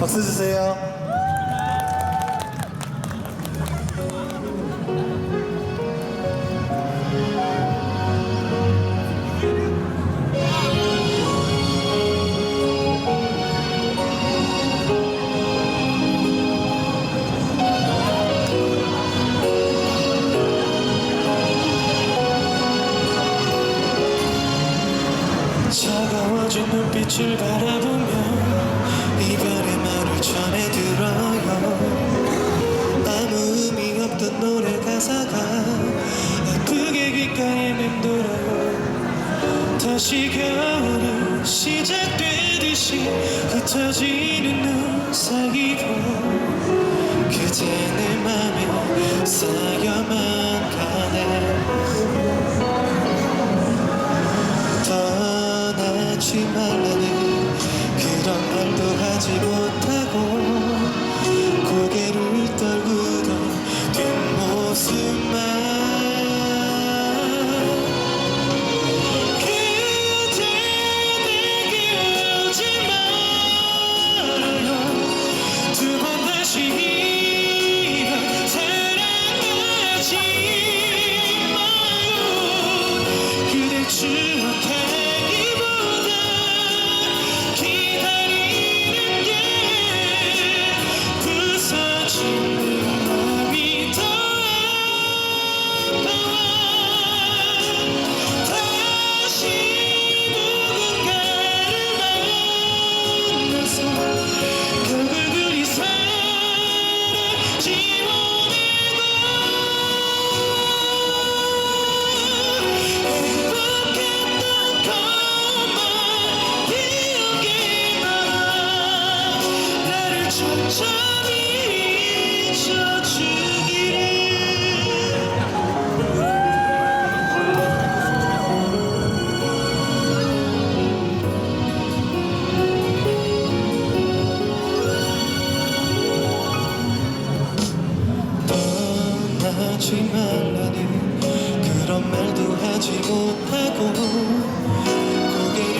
박수 주세요. 차가워진 눈빛을 바라보며 겨울이 시작되듯이 흩어지는 눈 사이로 그대 내 맘에 쌓여만 하지만 나는 그런 말도 하지 못하고 고개를.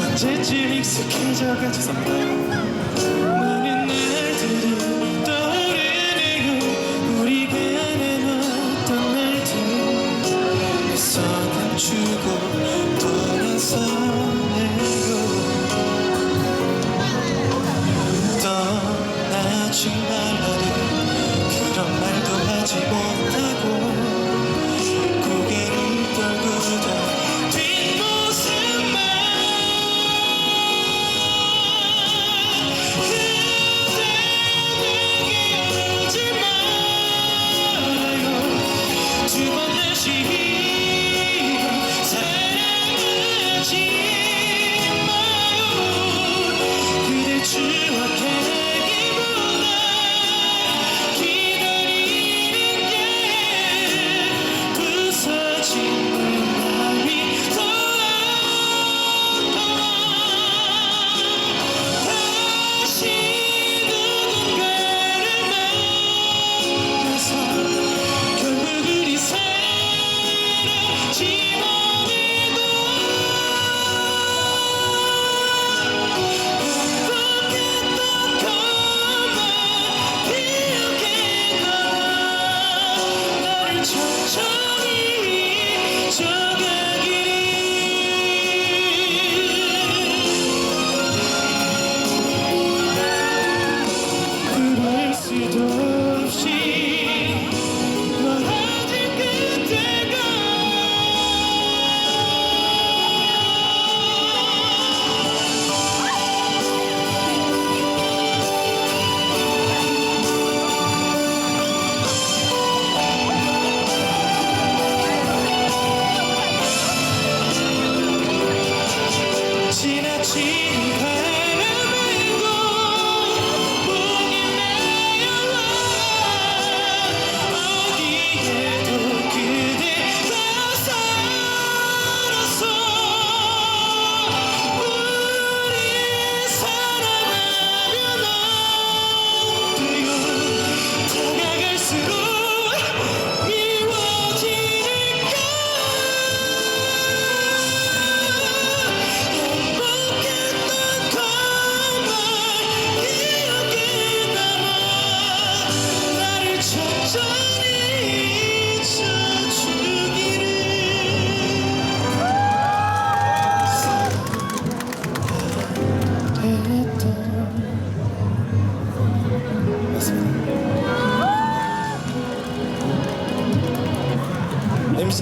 언제쯤 익숙해져가 죄송합니다. you do.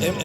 Every,